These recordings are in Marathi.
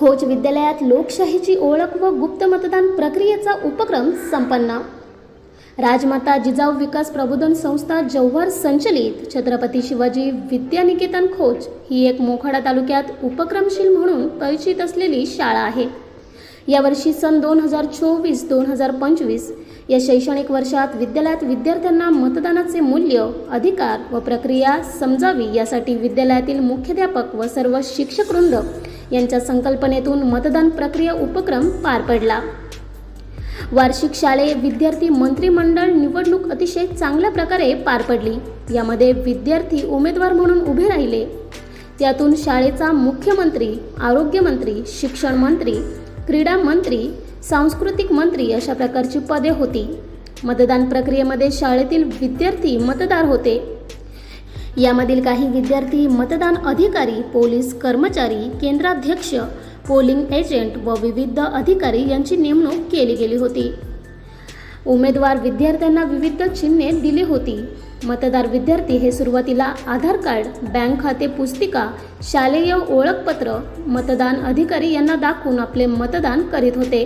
खोच विद्यालयात लोकशाहीची ओळख व गुप्त मतदान प्रक्रियेचा उपक्रम संपन्न. राजमाता जिजाऊ विकास प्रबोधन संस्था जव्हार संचलित छत्रपती शिवाजी विद्यानिकेतन खोच ही एक मोखाडा तालुक्यात उपक्रमशील म्हणून परिचित असलेली शाळा आहे. यावर्षी सन दोन हजार चोवीस दोन हजार पंचवीस या शैक्षणिक वर्षात विद्यालयात विद्यार्थ्यांना मतदानाचे मूल्य अधिकार व प्रक्रिया समजावी यासाठी विद्यालयातील मुख्याध्यापक व सर्व शिक्षकवृंद यांच्या संकल्पनेतून मतदान प्रक्रिया उपक्रम पार पडला. वार्षिक शालेय विद्यार्थी मंत्रिमंडळ निवडणूक अतिशय चांगल्या प्रकारे पार पडली. यामध्ये विद्यार्थी उमेदवार म्हणून उभे राहिले. त्यातून शाळेचा मुख्यमंत्री आरोग्यमंत्री शिक्षण मंत्री क्रीडा मंत्री सांस्कृतिक मंत्री अशा प्रकारची पदे होती. मतदान प्रक्रियेमध्ये शाळेतील विद्यार्थी मतदार होते. यामधील काही विद्यार्थी मतदान अधिकारी पोलीस कर्मचारी केंद्राध्यक्ष पोलिंग एजंट व विविध अधिकारी यांची नेमणूक केली गेली होती. उमेदवार विद्यार्थ्यांना विविध चिन्हे दिली होती. मतदार विद्यार्थी हे सुरुवातीला आधार कार्ड बँक खाते पुस्तिका शालेय ओळखपत्र मतदान अधिकारी यांना दाखवून आपले मतदान करीत होते.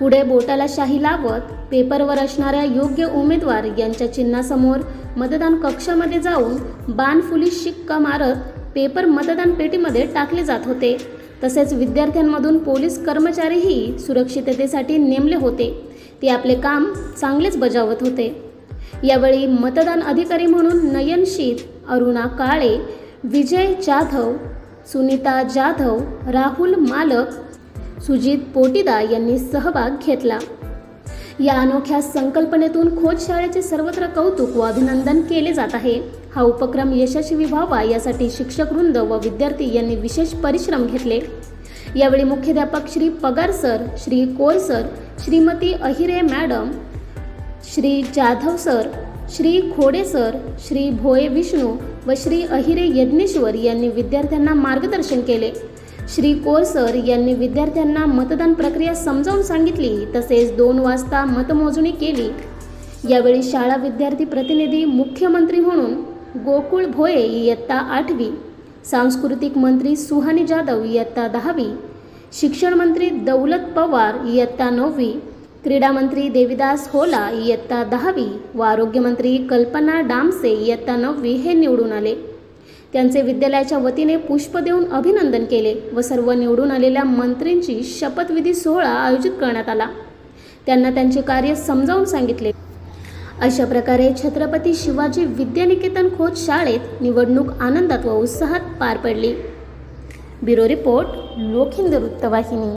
पुढे बोटाला शाही लावत पेपरवर असणाऱ्या योग्य उमेदवार यांच्या चिन्हासमोर मतदान कक्षामध्ये जाऊन बाणफुली शिक्का मारत पेपर मतदान पेटीमध्ये टाकले जात होते. तसेच विद्यार्थ्यांमधून पोलीस कर्मचारीही सुरक्षिततेसाठी नेमले होते. ते आपले काम चांगलेच बजावत होते. यावेळी मतदान अधिकारी म्हणून नयन शीत अरुणा काळे विजय जाधव सुनीता जाधव राहुल मालक सुजित पोटीदा यांनी सहभाग घेतला. या अनोख्या संकल्पनेतून खोज शाळेचे सर्वत्र कौतुक व अभिनंदन केले जात आहे. हा उपक्रम यशस्वी व्हावा यासाठी शिक्षकवृंद व विद्यार्थी यांनी विशेष परिश्रम घेतले. यावेळी मुख्याध्यापक Shri Pagar sir Shri Kor sir Shrimati Ahire madam Shri Jadhav sir Shri Khode sir Shri Bhoye Vishnu व श्री अहिरे यज्ञेश्वर यांनी विद्यार्थ्यांना मार्गदर्शन केले. श्री कोर सर यांनी विद्यार्थ्यांना मतदान प्रक्रिया समजावून सांगितली तसेच दोन वाजता मतमोजणी केली. यावेळी शाळा विद्यार्थी प्रतिनिधी मुख्यमंत्री म्हणून गोकुळ भोये इयत्ता आठवी सांस्कृतिक मंत्री सुहानी जाधव इयत्ता दहावी शिक्षण मंत्री दौलत पवार इयत्ता नववी क्रीडामंत्री देविदास होला इयत्ता दहावी व आरोग्यमंत्री कल्पना डामसे इयत्ता नववी हे निवडून आले. त्यांचे विद्यालयाच्या वतीने पुष्प देऊन अभिनंदन केले व सर्व निवडून आलेल्या मंत्र्यांची शपथविधी सोहळा आयोजित करण्यात आला. त्यांना त्यांचे कार्य समजावून सांगितले. अशा प्रकारे छत्रपती शिवाजी विद्यानिकेतन खोज शाळेत निवडणूक आनंदात व उत्साहात पार पडली. ब्युरो रिपोर्ट लोकहिंद वृत्तवाहिनी.